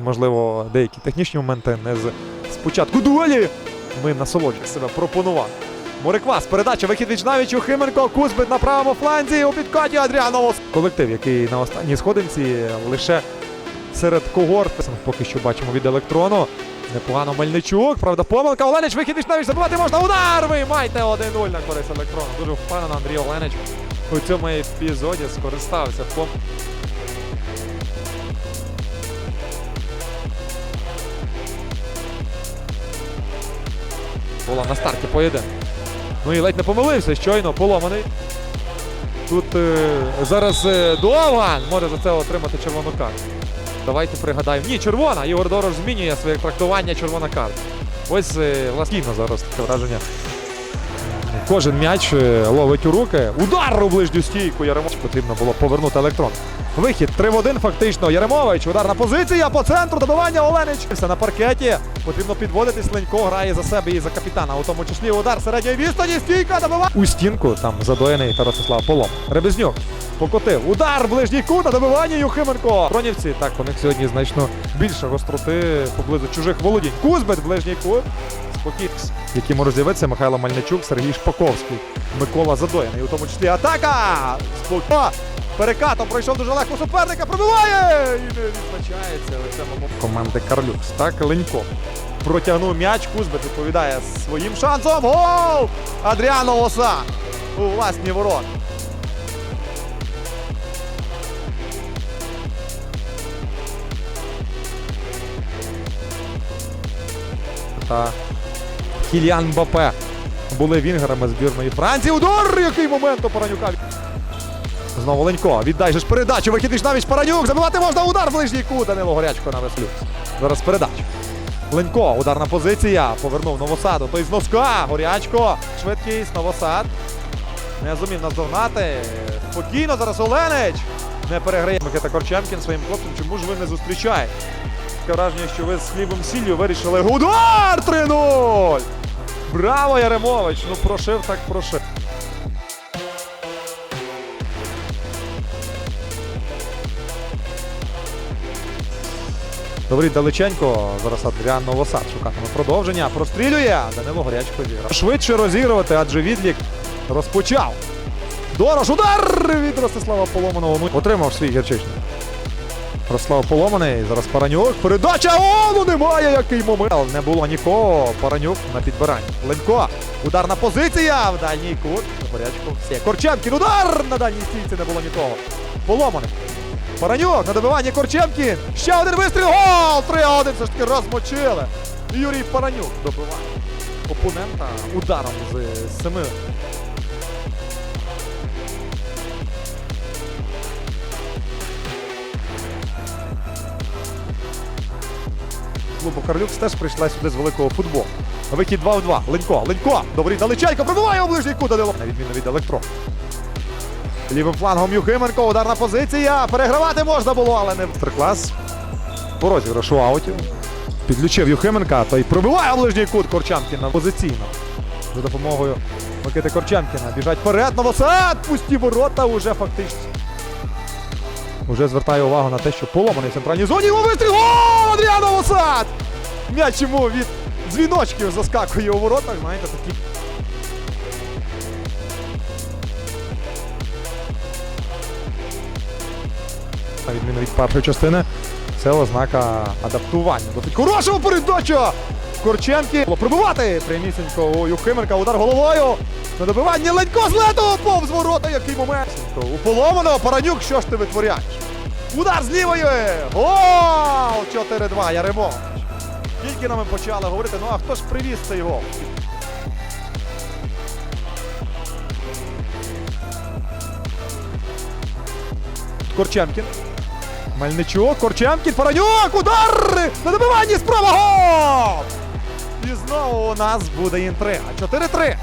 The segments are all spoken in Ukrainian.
Можливо, деякі технічні моменти не з спочатку дуелі. Ми насолоджуємо себе пропонували. Мориквас, передача, вихід від Жнавічу, Хименко, Кузбит на правому фланзі, у підкаті Адріанов. Колектив, який на останній сходинці лише серед когорт. Поки що бачимо від електрону. Непогано Мельничук, правда, помилка. Оленич, вихід від Жнавіч, забивати можна. Удар! Виймайте 1-0 на користь електрону. Дуже впевнено Андрій Оленич у цьому епізоді скористався. Була на старті поєдинку. Ну і ледь не помилився, щойно поломаний. Тут е, зараз е, Довган може за це отримати червону карту. Давайте пригадаємо. Ні, червона. Ігор Дорож змінює своє трактування червона карта. Ось е, власне зараз таке враження. Кожен м'яч е, ловить у руки. Удар у ближню стійку. Яремович потрібно було повернути електрон. Вихід 3 в 1 фактично. Яремович. Ударна позиція по центру. Добивання Оленич. Все на паркеті. Потрібно підводитись. Ленько грає за себе і за капітана. У тому числі удар середньої відстані. Стійка добиває. У стінку там задоєний та Ростислав Полом. Ребезнюк. Покотив. Удар ближній кут. на Добивання Юхименко. Бронівці. Так, у них сьогодні значно більше гостроти поблизу чужих володінь. Кузбит, ближній кут. Спокійкс, який морозівець, Михайло Мальничук, Сергій Шпаковський, Микола Задоєний. У тому числі атака! Спокійно. Перекатом пройшов дуже легко суперника, пробиває! І не відзначається у команди Карлюкс. Так, Ленько. Протягнув м'яч, Кузбит відповідає своїм шансом. Гол! Адріано Лоса у власні ворота. Та Кіліан Мбапе були вінгерами збірної Франції. Удар! Який момент у Паранюка. Знову Ленько. Віддай же ж передачу. Вихід навіть Паранюк. Забивати можна удар в ближній кут. Данило Горячко на веслю. Зараз передача. Ленько. Ударна позиція. Повернув Новосаду. Той з носка. Горячко. Швидкість. Новосад. Не зумів наздогнати. Спокійно зараз Оленич. Не переграє Микита Корчемкін своїм хлопцем. Чому ж ви не зустрічаєте? Таке враження, що ви з хлібом сіллю вирішили удар 3-0! Браво, Яремович! Ну прошив, так прошив. Добрий далеченько. Зараз Адріан Новосад шукатиме продовження. Прострілює. Данило Горячко зіграв. Швидше розігрувати, адже відлік розпочав. Дорош, удар від Ростислава Поломаного. Ну, Отримав свій гірчичний. Ростислав Поломаний, зараз Паранюк. Передача! О, ну немає який момент. Не було нікого. Паранюк на підбиранні. Ленько. Ударна позиція. В дальній кут. Горячко. Все. Корчемкін. Удар! На дальній стійці не було нікого. Поломаний. Паранюк на добиванні Корчемкін. Ще один вистріл. Гол! 3-1. Все ж таки розмочили. Юрій Паранюк добиває опонента ударом з семи. клубу Карлюкс теж прийшла сюди з великого футболу. Вихід 2 в 2. Ленько, Ленько. Добрий Далеченко. Пробиває у ближній кут. На відміну від електро. Лівим флангом Юхименко. Ударна позиція. Перегравати можна було, але не Терклас. По розіграшу аутів. Підключив Юхименка. Той пробиває ближній кут Корчамкіна позиційно. За допомогою Микити Корчамкіна. Біжать вперед. Новосад. Пусті ворота уже фактично. Уже звертаю увагу на те, що поломаний в центральній зоні. Його вистріл! Гол! Адріан Новосад! М'яч йому від дзвіночків заскакує у воротах. Знаєте, такі. На відміну від першої частини, це ознака адаптування. Досить хорошого передача! Корченки. Пробивати прямісінько у Юхименка. Удар головою. На добивання Ленько з лету повз ворота. Який момент. У поломаного Паранюк, що ж ти витворяєш? Удар з лівої! Гол! 4-2, Яремович. Тільки нам почали говорити, ну а хто ж привіз цей гол? Корченкін. Мельничук, Корченкін, Паранюк, удар! На добиванні справа гол! І знову у нас буде інтрига. 4-3.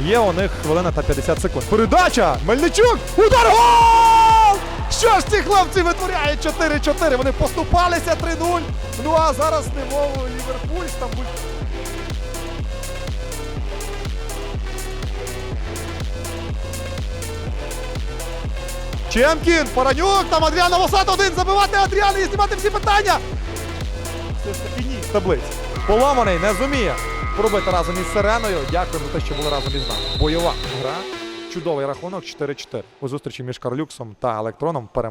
Є у них хвилина та 50 секунд. Передача! Мельничук! Удар! Гол! Що ж ці хлопці витворяють 4-4. Вони поступалися 3-0. Ну а зараз немов Ліверпуль будь. Чемкін, Паранюк, там Адріана Восад один. Забивати Адріана і знімати всі питання. Все ж таки ні. Таблиць. Поламаний не зуміє пробити разом із Сиреною. Дякую за те, що були разом із нами. Бойова гра. Чудовий рахунок 4-4. У зустрічі між Карлюксом та Електроном.